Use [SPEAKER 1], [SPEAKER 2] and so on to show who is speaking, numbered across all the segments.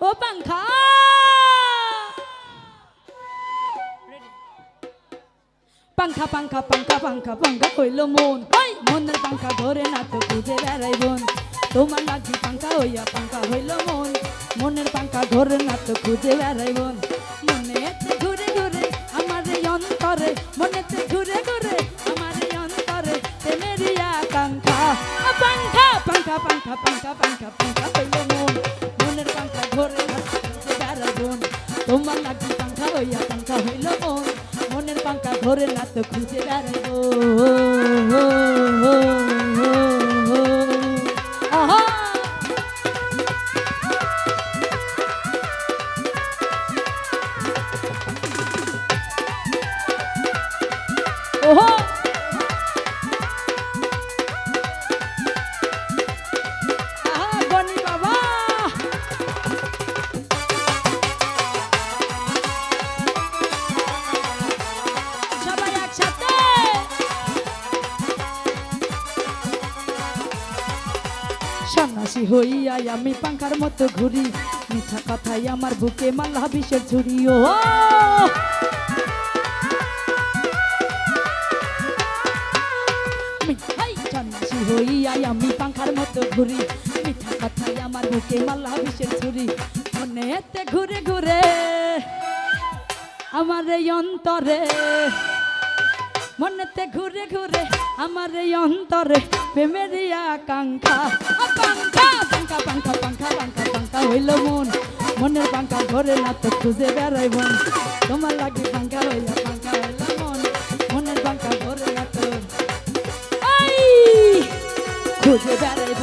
[SPEAKER 1] ও পাংখা! পাংখা পাংখা পাংখা পাংখা পাংখা হইল মন। ওই মনের পাংখা ধরে না তো খুঁজে বেড়াই বোন তোমার লাগি পাংখা হইয়া পাংখা হইল মন। মনের পাংখা ধরে না তো খুঁজে বেড়াই বোন মনেতে ঘুরে ঘুরে আমার এই অন্তরে মনেতে ঘুরে ঘুরে আমার এই অন্তরে আকাঙ্ক্ষা। আ, পাংখা পাংখা পাংখা পাংখা পাংখা পাংখা হইল মন। মনের পাঙ্খা ঘরে তারা বোন। তোমার লাগি পাঙ্খা হইয়া পাঙ্খা হইল মন। মনের পাঙ্খা ঘরে না তো খুঁজে বেড়াবো সন্ন্যাসী হইয়া আমি পাঙ্খার মতো ঘুরি। মিঠা কথাই আমার বুকে মাল্লা বিষের ছুরি ও! সন্ন্যাসী হইয়া আমি পাঙ্খার মতো ঘুরি। মিঠা কথাই আমার বুকে মাল্লা বিষের ছুরি মনে এতে ঘুরে ঘুরে আমার এই অন্তরে। মনেতে ঘুরে ঘুরে আমার এই অন্তরে প্রেমের আকাঙ্ক্ষা। আকাঙ্ক্ষা পাঙ্খা পাঙ্খা পাঙ্খা পাঙ্খা পাঙ্খা হইল মন। মনের পাঙ্খা ঘরে না তো খুঁজে বেড়াই মন। তোমার লাগে পাঙ্খা হইল পাঙ্খা হইল মন। মনের পাঙ্খা ঘরে না তো খুঁজে বেড়াইব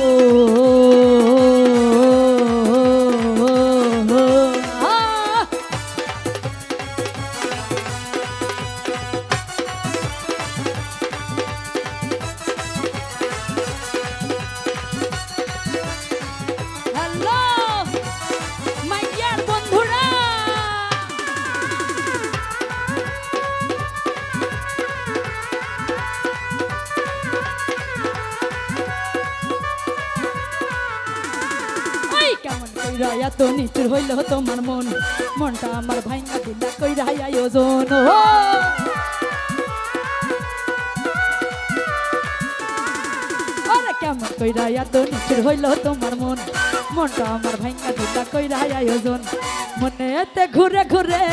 [SPEAKER 1] কইরা এত নিচুর হইল তোমার মন। মনটা আমার ভাইঙ্গা দিলা কইরা আয়োজন ও কেমন কইরা এত নিচুর হইল তোমার মন। মনটা আমার ভাইঙ্গা দিলা কইরা আয়োজন মনে এতে ঘুরে ঘুরে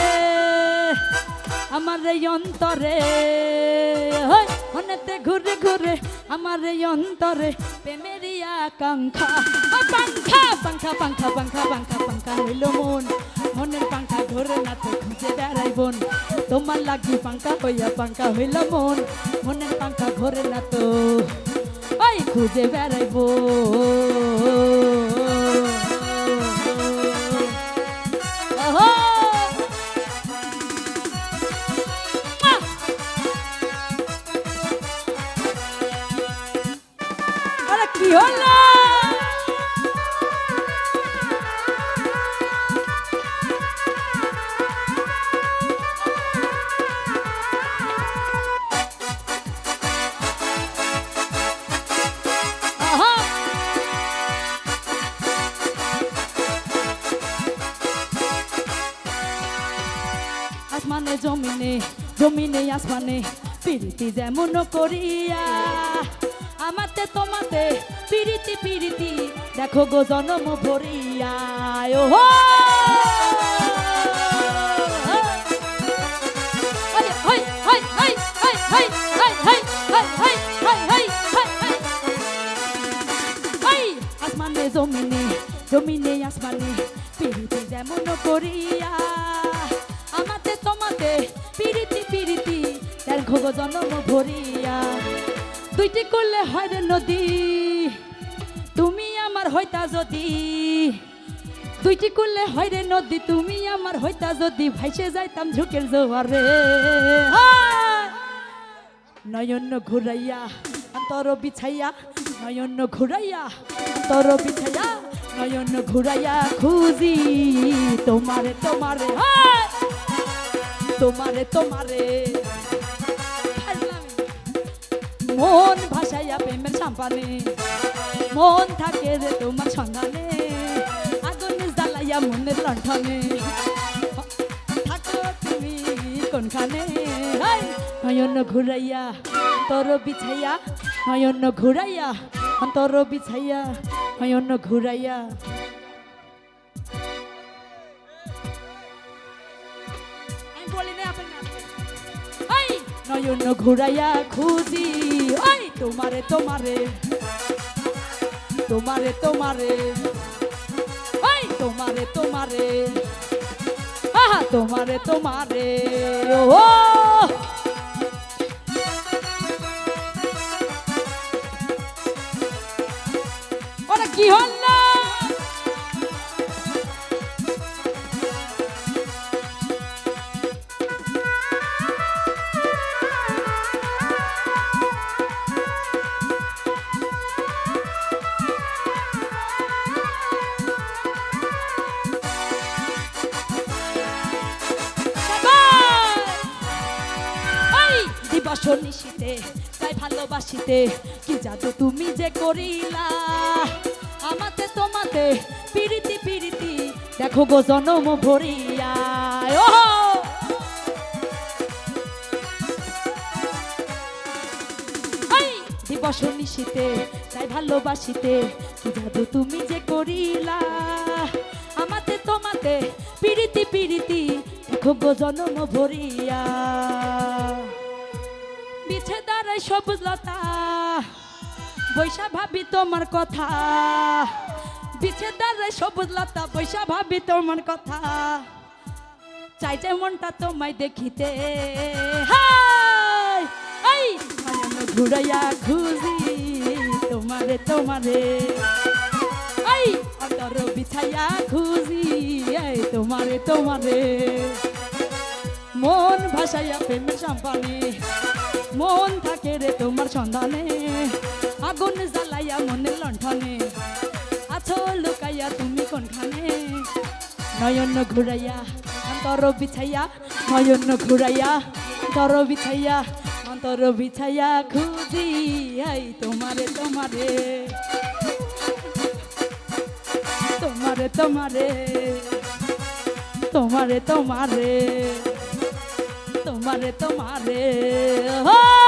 [SPEAKER 1] আমার এই অন্তরে হই, মনেতে ঘুরে ঘুরে আমার এই অন্তরে প্রেমেরই আকাঙ্ক্ষা। পাঙ্খা পাঙ্খা পাঙ্খা পাঙ্খা পাঙ্খা পাঙ্খা হইল মন। মনের পাঙ্খা ঘরে না তো খুঁজে বেড়াই বোন তোমার লাগি পাঙ্খা হইয়া পাঙ্খা হইল মন। মনের পাঙ্খা ঘরে না তো, ওই খুঁজে বেড়াইবো। হলো আসমানে জমিনে জমিনে আসমানে পিরিতি যেমন করিয়া। আমাতে তোমাতে পিরিতি পিরিতি দেখো গো জনম ভরিয়া ওহো জমিনে জমিনে আসমানে পিরিতি যেমন করিয়া আমাতে তোমাতে পিরিতি পিরিতি দেখো গো জনম ভরিয়া দুইটি করলে হয় রে নদী তুমি আমার হইতা যদি দুইটি করলে হয় রে নদী, তুমি আমার হইতা যদি ভাইসে যাইতাম ঝুঁকের জোয়ারে! নয়ন ঘুরাইয়া, অন্তর বিছাইয়া, নয়ন ঘুরাইয়া, অন্তর বিছাইয়া, নয়ন ঘুরাইয়া খুঁজি তোমারে তোমারে! তোমারে তোমারে। মন ভাসাইয়া প্রেমের সাম্পানে। মন থাকে রে তোমার সন্ধানে, আগুন জ্বালাইয়া মনের লণ্ঠনে। থাকো তুমি কোনখানে? নয়ন ঘুরাইয়া, অন্তর বিছাইয়া, নয়ন ঘুরাইয়া, অন্তর বিছাইয়া, নয়ন ঘুরাইয়া। বলি না নয়ন ঘুরাইয়া খুঁজি। ওই, তোমারে তোমারে। তোমারে তোমারে। ওই, তোমারে তোমারে। আহা, তোমারে তোমারে। ও নিশিতে, তাই ভালোবাসিতে। কি জাদু তুমি যে করিলা? আমাতে তোমাতে পিরিতি পিরিতি, দেখো গো জনম ভরিয়া। ও দিবস নিশিতে, তাই ভালোবাসিতে, কি জাদু তুমি যে করিলা? আমাতে তোমাতে পিরিতি পিরিতি, দেখো গো জনম ভরিয়া। বিছে দাঁড়াই সবুজ লতা। বৈশা ভাবি তোমার কথা। বিছে দাঁড়াই সবুজ লতা, বৈশা ভাবি তোমার কথা। চাই যে মনটা তোমায় দেখিতে। হাই! ঘুরাইয়া খুঁজি তোমারে তোমারে। বিছাইয়া খুঁজি তোমারে তোমারে। মন ভাসাইয়া প্রেমের চাম্পানে মন থাকে রে তোমার সন্ধানে। আগুন জ্বালাইয়া মনের লণ্ঠনে। আছো লুকাইয়া তুমি কোনখানে? নয়ন ঘুরাইয়া, অন্তর বিছাইয়া, নয়ন ঘুরাইয়া, অন্তর বিছাইয়া অন্তর বিছাইয়া খুঁজি এই তোমারে তোমারে। তোমারে তোমারে। তোমারে তোমারে। তোমারে তোমারে। ও